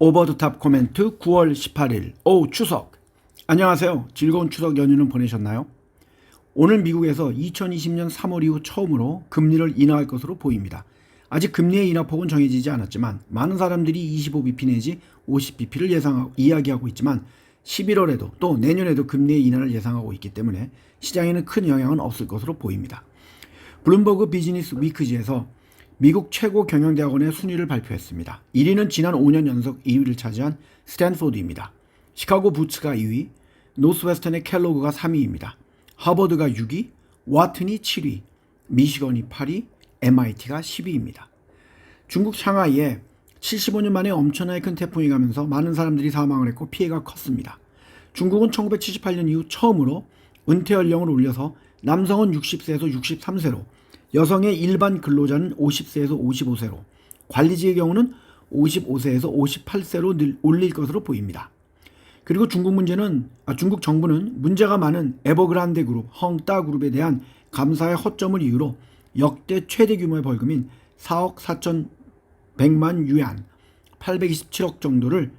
오버드탑 코멘트 9월 18일 오후 추석 안녕하세요. 즐거운 추석 연휴는 보내셨나요? 오늘 미국에서 2020년 3월 이후 처음으로 금리를 인하할 것으로 보입니다. 아직 금리의 인하폭은 정해지지 않았지만 많은 사람들이 25bp 내지 50bp를 예상하고 이야기하고 있지만 11월에도 또 내년에도 금리의 인하를 예상하고 있기 때문에 시장에는 큰 영향은 없을 것으로 보입니다. 블룸버그 비즈니스 위크지에서 미국 최고 경영대학원의 순위를 발표했습니다. 1위는 지난 5년 연속 2위를 차지한 스탠포드입니다. 시카고 부츠가 2위, 노스웨스턴의 켈로그가 3위입니다. 하버드가 6위, 와튼이 7위, 미시건이 8위, MIT가 10위입니다. 중국 상하이에 75년 만에 엄청나게 큰 태풍이 가면서 많은 사람들이 사망을 했고 피해가 컸습니다. 중국은 1978년 이후 처음으로 은퇴 연령을 올려서 남성은 60세에서 63세로 여성의 일반 근로자는 50세에서 55세로 관리직의 경우는 55세에서 58세로 늘 올릴 것으로 보입니다. 그리고 중국 문제는 아, 중국 정부는 문제가 많은 에버그란데 그룹, 헝따 그룹에 대한 감사의 허점을 이유로 역대 최대 규모의 벌금인 4억 4천 100만 유안 827억 정도를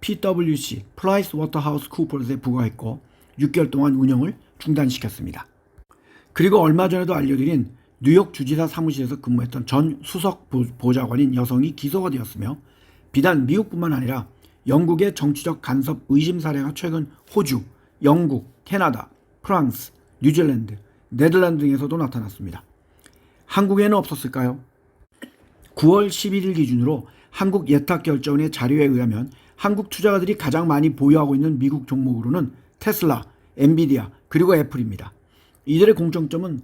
PwC 프라이스 워터하우스 쿠퍼스에 부과했고 6개월 동안 운영을 중단시켰습니다. 그리고 얼마 전에도 알려드린 뉴욕 주지사 사무실에서 근무했던 전 수석 보- 보좌관인 여성이 기소가 되었으며 비단 미국뿐만 아니라 영국의 정치적 간섭 의심 사례가 최근 호주, 영국, 캐나다, 프랑스, 뉴질랜드, 네덜란드 등에서도 나타났습니다. 한국에는 없었을까요? 9월 11일 기준으로 한국 예탁결제원의 자료에 의하면 한국 투자가들이 가장 많이 보유하고 있는 미국 종목으로는 테슬라, 엔비디아, 그리고 애플입니다. 이들의 공통점은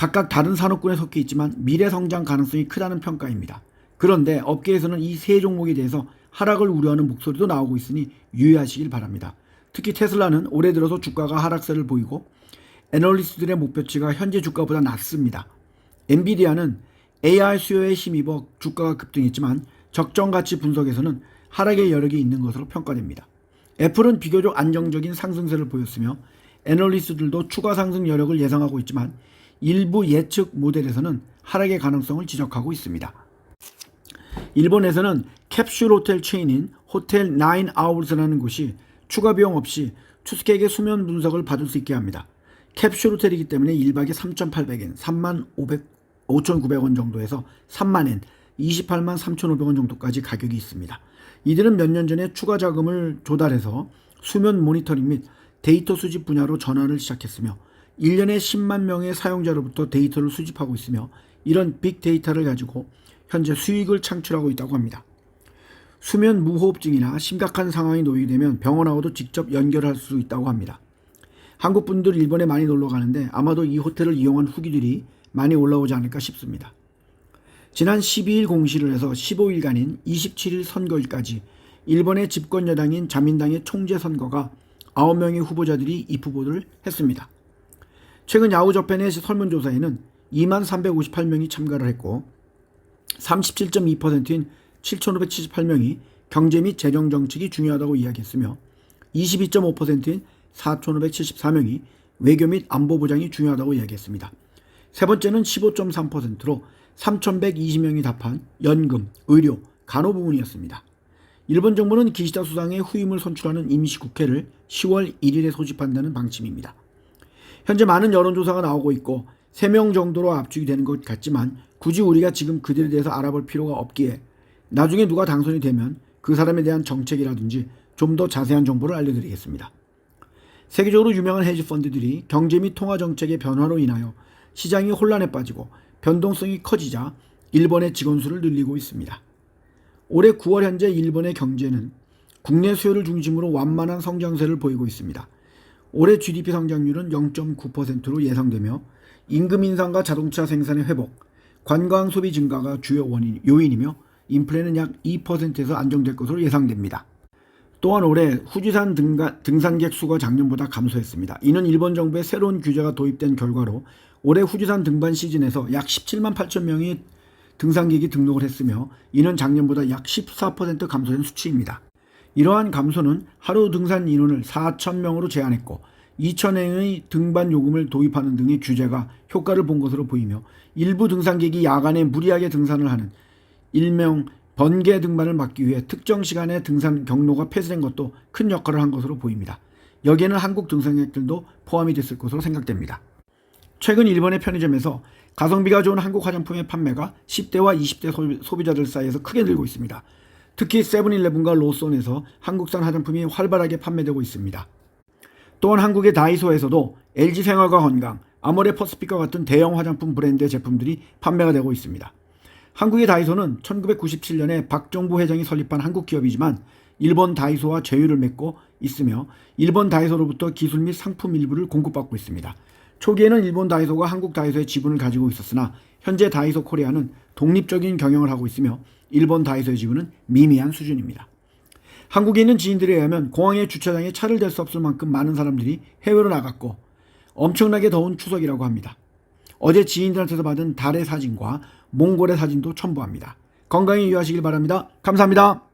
각각 다른 산업군에 속해 있지만 미래 성장 가능성이 크다는 평가입니다. 그런데 업계에서는 이 세 종목에 대해서 하락을 우려하는 목소리도 나오고 있으니 유의하시길 바랍니다. 특히 테슬라는 올해 들어서 주가가 하락세를 보이고 애널리스트들의 목표치가 현재 주가보다 낮습니다. 엔비디아는 AI 수요에 힘입어 주가가 급등했지만 적정 가치 분석에서는 하락의 여력이 있는 것으로 평가됩니다. 애플은 비교적 안정적인 상승세를 보였으며 애널리스트들도 추가 상승 여력을 예상하고 있지만 일부 예측 모델에서는 하락의 가능성을 지적하고 있습니다. 일본에서는 캡슐 호텔 체인인 호텔 9아울스라는 곳이 추가 비용 없이 투숙객의 수면 분석을 받을 수 있게 합니다. 캡슐 호텔이기 때문에 1박에 3,800엔, 3만 500, 5,900원 정도에서 3만엔, 28만 3,500원 정도까지 가격이 있습니다. 이들은 몇 년 전에 추가 자금을 조달해서 수면 모니터링 및 데이터 수집 분야로 전환을 시작했으며 1년에 10만 명의 사용자로부터 데이터를 수집하고 있으며 이런 빅데이터를 가지고 현재 수익을 창출하고 있다고 합니다. 수면 무호흡증이나 심각한 상황이 놓이게 되면 병원하고도 직접 연결할 수 있다고 합니다. 한국 분들 일본에 많이 놀러 가는데 아마도 이 호텔을 이용한 후기들이 많이 올라오지 않을까 싶습니다. 지난 12일 공시를 해서 15일간인 27일 선거일까지 일본의 집권 여당인 자민당의 총재 선거가 9명의 후보자들이 입후보를 했습니다. 최근 야후저팬의 설문조사에는 2만 358명이 참가를 했고 37.2%인 7,578명이 경제 및 재정 정책이 중요하다고 이야기했으며 22.5%인 4,574명이 외교 및 안보 보장이 중요하다고 이야기했습니다. 세 번째는 15.3%로 3,120명이 답한 연금, 의료, 간호 부분이었습니다. 일본 정부는 기시다 수상의 후임을 선출하는 임시국회를 10월 1일에 소집한다는 방침입니다. 현재 많은 여론조사가 나오고 있고 3명 정도로 압축이 되는 것 같지만 굳이 우리가 지금 그들에 대해서 알아볼 필요가 없기에 나중에 누가 당선이 되면 그 사람에 대한 정책이라든지 좀 더 자세한 정보를 알려드리겠습니다. 세계적으로 유명한 헤지 펀드들이 경제 및 통화 정책의 변화로 인하여 시장이 혼란에 빠지고 변동성이 커지자 일본의 직원 수를 늘리고 있습니다. 올해 9월 현재 일본의 경제는 국내 수요를 중심으로 완만한 성장세를 보이고 있습니다. 올해 GDP 성장률은 0.9%로 예상되며 임금 인상과 자동차 생산의 회복, 관광 소비 증가가 주요 원인, 요인이며 인플레는 약 2%에서 안정될 것으로 예상됩니다. 또한 올해 후지산 등가, 등산객 수가 작년보다 감소했습니다. 이는 일본 정부의 새로운 규제가 도입된 결과로 올해 후지산 등반 시즌에서 약 17만 8천 명이 등산객이 등록을 했으며 이는 작년보다 약 14% 감소된 수치입니다. 이러한 감소는 하루 등산 인원을 4천 명으로 제한했고 2천엔의 등반 요금을 도입하는 등의 규제가 효과를 본 것으로 보이며 일부 등산객이 야간에 무리하게 등산을 하는 일명 번개 등반을 막기 위해 특정 시간에 등산 경로가 폐쇄된 것도 큰 역할을 한 것으로 보입니다. 여기에는 한국 등산객들도 포함이 됐을 것으로 생각됩니다. 최근 일본의 편의점에서 가성비가 좋은 한국 화장품의 판매가 10대와 20대 소비자들 사이에서 크게 늘고 있습니다. 특히 세븐일레븐과 로손에서 한국산 화장품이 활발하게 판매되고 있습니다. 또한 한국의 다이소에서도 LG 생활과 건강, 아모레 퍼스픽과 같은 대형 화장품 브랜드의 제품들이 판매가 되고 있습니다. 한국의 다이소는 1997년에 박정부 회장이 설립한 한국 기업이지만 일본 다이소와 제휴를 맺고 있으며 일본 다이소로부터 기술 및 상품 일부를 공급받고 있습니다. 초기에는 일본 다이소가 한국 다이소의 지분을 가지고 있었으나 현재 다이소 코리아는 독립적인 경영을 하고 있으며 일본 다이소의 지분은 미미한 수준입니다. 한국에 있는 지인들에 의하면 공항의 주차장에 차를 댈 수 없을 만큼 많은 사람들이 해외로 나갔고 엄청나게 더운 추석이라고 합니다. 어제 지인들한테서 받은 달의 사진과 몽골의 사진도 첨부합니다. 건강히 유하시길 바랍니다. 감사합니다.